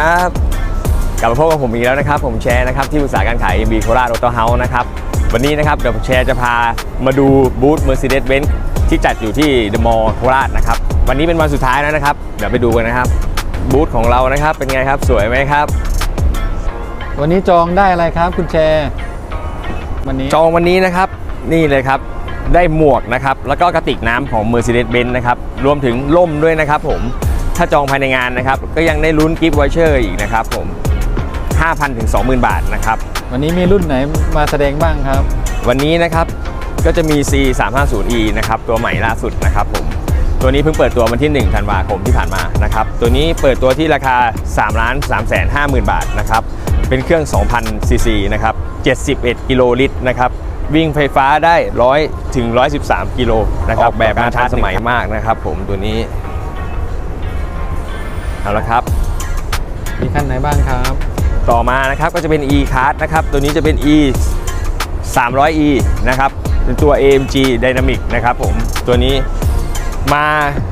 ลับมาพบกับผมอีกแล้วนะครับ ผมแชร์นะครับที่ปรึกษาการขาย MB โคราชออโตเฮาส์นะครับ วันนี้นะครับเดี๋ยวผมแชร์จะพามาดูบูธ Mercedes-Benz ที่จัดอยู่ที่เดอะมอลล์โคราชนะครับ วันนี้เป็นวันสุดท้ายแล้วนะครับ เดี๋ยวไปดูกันนะครับ บูธของเรานะครับเป็นไงครับ สวยไหมครับ วันนี้จองได้อะไรครับคุณแชร์วันนี้จองวันนี้นะครับนี่เลยครับได้หมวกนะครับแล้วก็กระติกน้ำของ Mercedes-Benz นะครับรวมถึงล่มด้วยนะครับผม ถ้าจองภายในงานนะครับ ก็ยังได้ลุ้นกิฟต์วอเชอร์อีกนะครับผม 5,000ถึง20,000 บาทนะครับ วันนี้มีรุ่นไหนมาแสดงบ้างครับ วันนี้นะครับก็จะมี C 3 5 0 E นะครับตัวใหม่ล่าสุดนะครับผมตัวนี้เพิ่งเปิดตัววันที่ 1 ธันวาคมที่ผ่านมานะครับ ตัวนี้เปิดตัวที่ราคา3ล้าน3แสน5หมื่นบาทนะครับ เป็นเครื่อง 2,000 ซีซีนะครับ 71 กิโลลิตรนะครับ วิ่งไฟฟ้าได้ 100 ถึง 113 กิโลนะครับออกแบบมาการชาทัร์นจสมัยมากนะครับผมตัวนี้ เอาละครับ มีขั้นไหนบ้างครับ ต่อมานะครับก็จะเป็น e card นะครับ ตัวนี้จะเป็น e 300e นะครับเป็นตัว AMG Dynamic นะครับผมตัวนี้มา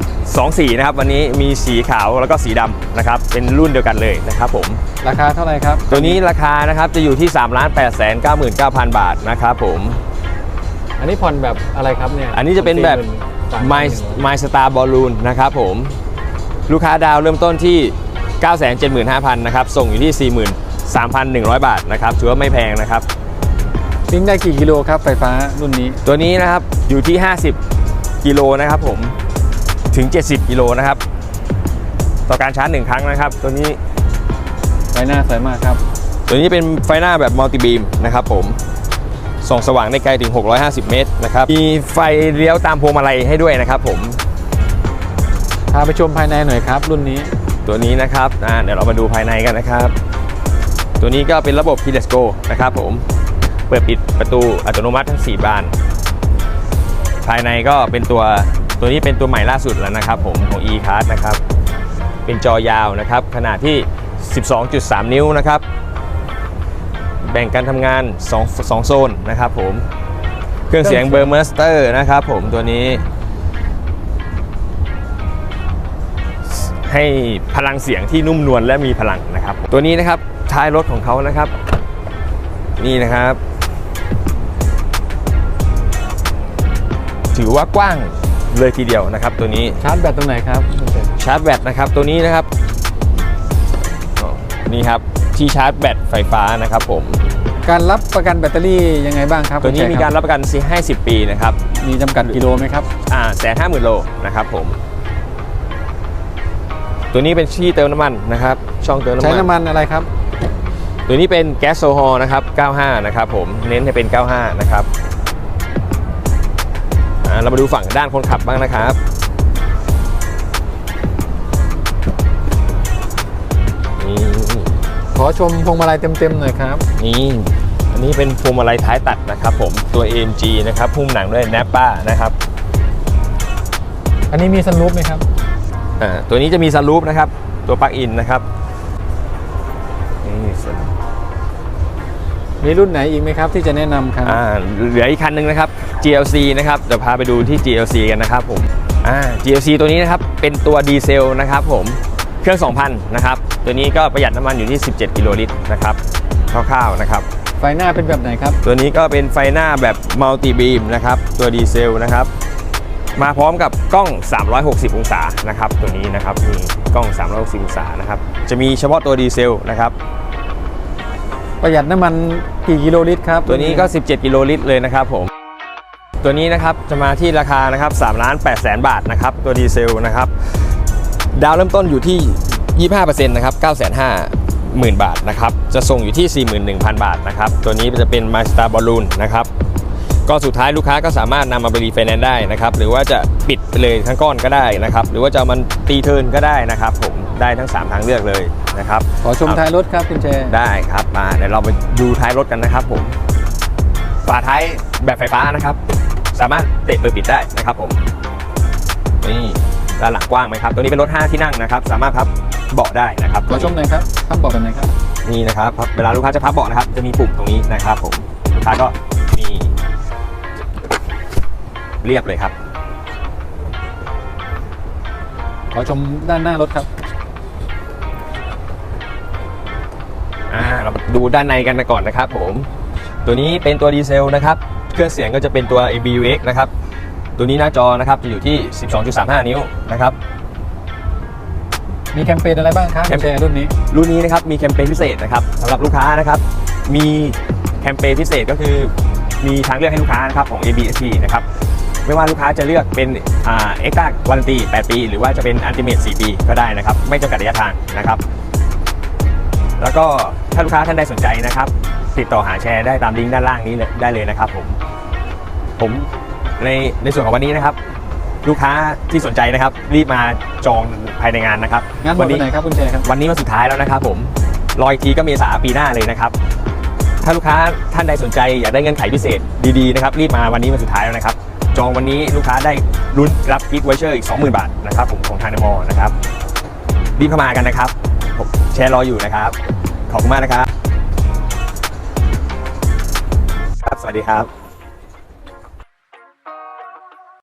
2สีนะครับวันนี้มีสีขาวแล้วก็สีดำนะครับเป็นรุ่นเดียวกันเลยนะครับผมราคาเท่าไหร่ครับ ตัวนี้ราคานะครับจะอยู่ที่ 3 8 9 9 9 0 0 0 บาทนะครับผม อันนี้ผ่อนแบบอะไรครับเนี่ยอันนี้จะเป็นแบบ43,000 My My Star Balloon นะครับผม ลูกค้าดาวเริ่มต้นที่ 975,000นะครับส่งอยู่ที่ 43,100 บาทนะครับถือว่าไม่แพงนะครับวิ่งได้กี่กิโลครับไฟฟ้ารุ่นนี้ ตัวนี้นะครับอยู่ที่ 50 กิโลนะครับผมถึง 70 กิโลนะครับ ต่อการชาร์จหนึ่งครั้งนะครับ ตัวนี้ไฟหน้าสวยมากครับ ตัวนี้เป็นไฟหน้าแบบมัลติบีมนะครับผมส่องสว่างได้ไกลถึง 650 เมตรนะครับ มีไฟเลี้ยวตามพวงมาลัยให้ด้วยนะครับผม พาไปชมภายในหน่อยครับ รุ่นนี้ ตัวนี้นะครับอ่าเดี๋ยวเรามาดูภายในกันนะครับ ตัวนี้ก็เป็นระบบ Keyless Go นะครับผม เปิดปิดประตูอัตโนมัติทั้ง 4 บาน ภายในก็เป็นตัวตัวนี้เป็นตัวใหม่ล่าสุดแล้วนะครับผมของ e-card นะครับ เป็นจอยาวนะครับ ขนาดที่ 12.3 นิ้วนะครับ แบ่งการทำงาน 2 2 โซนนะครับผม เครื่องเสียงเบอร์เมอร์สเตอร์นะครับผมตัวนี้ ให้พลังเสียงที่นุ่มนวลและมีพลังนะครับ ตัวนี้นะครับท้ายรถของเขานะครับ นี่นะครับ ถือว่ากว้างเลยทีเดียวนะครับ ตัวนี้ชาร์จแบตตรงไหนครับคุณแชร์ชาร์จแบตนะครับตัวนี้นะครับอ๋อนี่ครับที่ชาร์จแบตไฟฟ้านะครับผมการรับประกันแบตเตอรี่ยังไงบ้างครับตัวนี้คุณแชมีคการรับประกันให้10ปีนะครับ มีจำกัดกิโลไหมครับ อ่าแสนห้าหมื่นโลนะครับผม ตัวนี้เป็นที่เติมน้ำมันนะครับ ช่องเติมน้ำใช้มันน้ำมันอะไรครับ ตัวนี้เป็นแก๊สโซฮอลนะครับ 95 นะครับผม เน้นให้เป็น 95 นะครับอ่าเรามาดูฝั่งด้านคนขับบ้างนะครับ นี่ขอชมพวงมาลัยเต็มๆหน่อยครับ นี่อันนี้เป็นพวงมาลัยท้ายตัดนะครับผม ตัว AMG นะครับ หุ้มหนังด้วย Napa นะครับ อันนี้มีสลูปไหมครับอ่า ตัวนี้จะมีซันรูปนะครับ ตัวปลั๊กอินนะครับนี่ sunroof มีรุ่นไหนอีกไหมครับที่จะแนะนำครับอ่าเหลืออีกคันหนึ่งนะครับ GLC นะครับเดี๋ยวพาไปดูที่ GLC กันนะครับผมอ่า GLC ตัวนี้นะครับเป็นตัวดีเซลนะครับผมเครื่อง 2,000 นะครับ ตัวนี้ก็ประหยัดน้ำมันอยู่ที่ 17 กิโลลิตรนะครับคร่าวๆนะครับ ไฟหน้าเป็นแบบไหนครับ ตัวนี้ก็เป็นไฟหน้าแบบมัลติบีมนะครับ ตัวดีเซลนะครับ มาพร้อมกับกล้อง 360 องศานะครับตัวนี้นะครับมีกล้อง 360 องศานะครับจะมีเฉพาะตัวดีเซลนะครับประหยัดน้ำมันกี่กิโลลิตรครับตัวนี้ก็ 17 กิโลลิตรเลยนะครับผมตัวนี้นะครับจะมาที่ราคานะครับ3ล้าน8แสนบาทนะครับตัวดีเซลนะครับดาวเริ่มต้นอยู่ที่ 25%นะครับ9 5 0 0 0 0 บาทนะครับจะส่งอยู่ที่ 41,000 บาทนะครับตัวนี้จะเป็น My Star Balloon นะครับ ก็สุดท้ายลูกค้าก็สามารถนำมาไปรีไฟแนนซ์ได้นะครับ หรือว่าจะปิดไปเลยทั้งก้อนก็ได้นะครับ หรือว่าจะเอามันตีเทิร์นก็ได้นะครับ ผมได้ทั้ง 3 ทางเลือกเลยนะครับ ขอชมท้ายรถครับคุณแชร์ได้ครับมาเดี๋ยวเราไปดูท้ายรถกันนะครับ ผมฝาท้ายแบบไฟฟ้านะครับ สามารถเตะเปิดปิดได้นะครับผมนี่ด้านหลังกว้างไหมครับ ตัวนี้เป็นรถ 5 ที่นั่งนะครับ สามารถพับเบาะได้นะครับขอชมหน่อยครับคำบอกแบบไหนครับนี่นะครับพับเวลาลูกค้าจะพับเบาะนะครับ จะมีปุ่มตรงนี้นะครับ ผมลูกค้าก็มี เรียบเลยครับ ขอชมด้านหน้ารถครับอ่าเรามาดูด้านในกันก่อนนะครับผม ตัวนี้เป็นตัวดีเซลนะครับ เครื่องเสียงก็จะเป็นตัว ABUX นะครับ ตัวนี้หน้าจอนะครับจะอยู่ที่ 12.35 นิ้วนะครับ มีแคมเปญอะไรบ้างครับคุณแชร์รุ่นนี้ รุ่นนี้นะครับมีแคมเปญพิเศษนะครับสำหรับลูกค้านะครับ มีแคมเปญพิเศษก็คือมีทางเลือกให้ลูกค้านะครับของ ABSP นะครับ ไม่ว่าลูกค้าจะเลือกเป็นอ่าเอ็กซ์ต้าวารันตี 8 ปี หรือว่าจะเป็นอันติเมต4ปีก็ได้นะครับ ไม่จำกัดระยะทางนะครับ แล้วก็ถ้าลูกค้าท่านใดสนใจนะครับ ติดต่อหาแชร์ได้ตามลิงก์ด้านล่างนี้เลยได้เลยนะครับผมผมในในส่วนของวันนี้นะครับ ลูกค้าที่สนใจนะครับ รีบมาจองภายในงานนะครับงานหมดวัวันไหนครับคุณแชร์ครับวันนี้วันสุดท้ายแล้วนะครับ ผมรออีกทีก็เมษาปีหน้าเลยนะครับถ้าลูกค้าท่านใดสนใจอยากได้เงื่อนไขพิเศษดีๆนะครับ รีบมาวันนี้วันสุดท้ายแล้วนะครับ จองวันนี้ลูกค้าได้ลุ้นรับกิฟต์ไวเชอร์อีก 20,000 บาทนะครับผมของทางนมอนะครับรีบเข้ามากันนะครับผมแชร์รออยู่นะครับ ขอบคุณมากนะครับ ครับ สวัสดีครับ